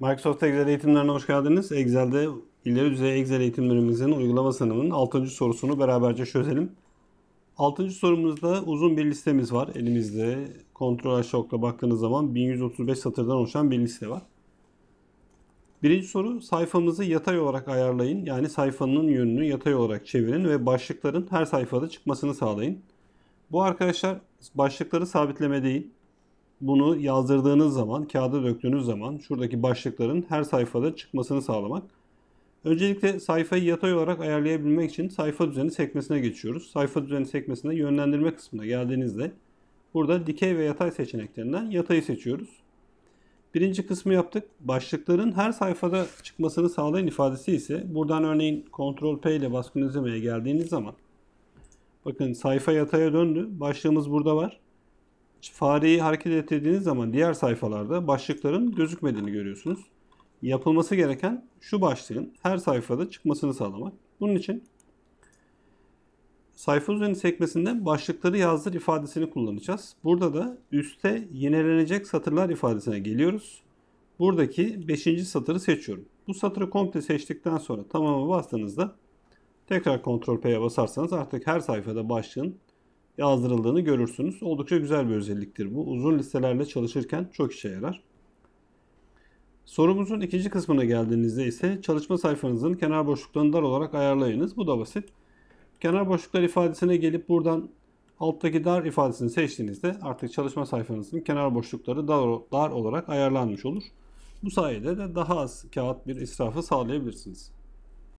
Microsoft Excel eğitimlerine hoş geldiniz. Excel'de ileri düzey Excel eğitimlerimizin uygulama sınavının 6. sorusunu beraberce çözelim. 6. sorumuzda uzun bir listemiz var elimizde. Kontrol aşağıda baktığınız zaman 1135 satırdan oluşan bir liste var. Birinci soru sayfamızı yatay olarak ayarlayın. Yani sayfanın yönünü yatay olarak çevirin ve başlıkların her sayfada çıkmasını sağlayın. Bu arkadaşlar başlıkları sabitleme değil bunu yazdırdığınız zaman, kağıda döktüğünüz zaman şuradaki başlıkların her sayfada çıkmasını sağlamak. Öncelikle sayfayı yatay olarak ayarlayabilmek için sayfa düzeni sekmesine geçiyoruz. Sayfa düzeni sekmesinde yönlendirme kısmına geldiğinizde burada dikey ve yatay seçeneklerinden yatayı seçiyoruz. Birinci kısmı yaptık. Başlıkların her sayfada çıkmasını sağlayan ifadesi ise buradan örneğin Ctrl P ile baskın izlemeye geldiğiniz zaman bakın sayfa yataya döndü. Başlığımız burada var fareyi hareket ettirdiğiniz zaman diğer sayfalarda başlıkların gözükmediğini görüyorsunuz. Yapılması gereken şu başlığın her sayfada çıkmasını sağlamak. Bunun için sayfa üzerine sekmesinde başlıkları yazdır ifadesini kullanacağız. Burada da üste yenilenecek satırlar ifadesine geliyoruz. Buradaki 5. satırı seçiyorum. Bu satırı komple seçtikten sonra tamamı bastığınızda tekrar Ctrl P'ye basarsanız artık her sayfada başlığın yazdırıldığını görürsünüz. Oldukça güzel bir özelliktir bu. Uzun listelerle çalışırken çok işe yarar. Sorumuzun ikinci kısmına geldiğinizde ise çalışma sayfanızın kenar boşluklarını dar olarak ayarlayınız. Bu da basit. Kenar boşluklar ifadesine gelip buradan alttaki dar ifadesini seçtiğinizde artık çalışma sayfanızın kenar boşlukları dar, dar olarak ayarlanmış olur. Bu sayede de daha az kağıt bir israfı sağlayabilirsiniz.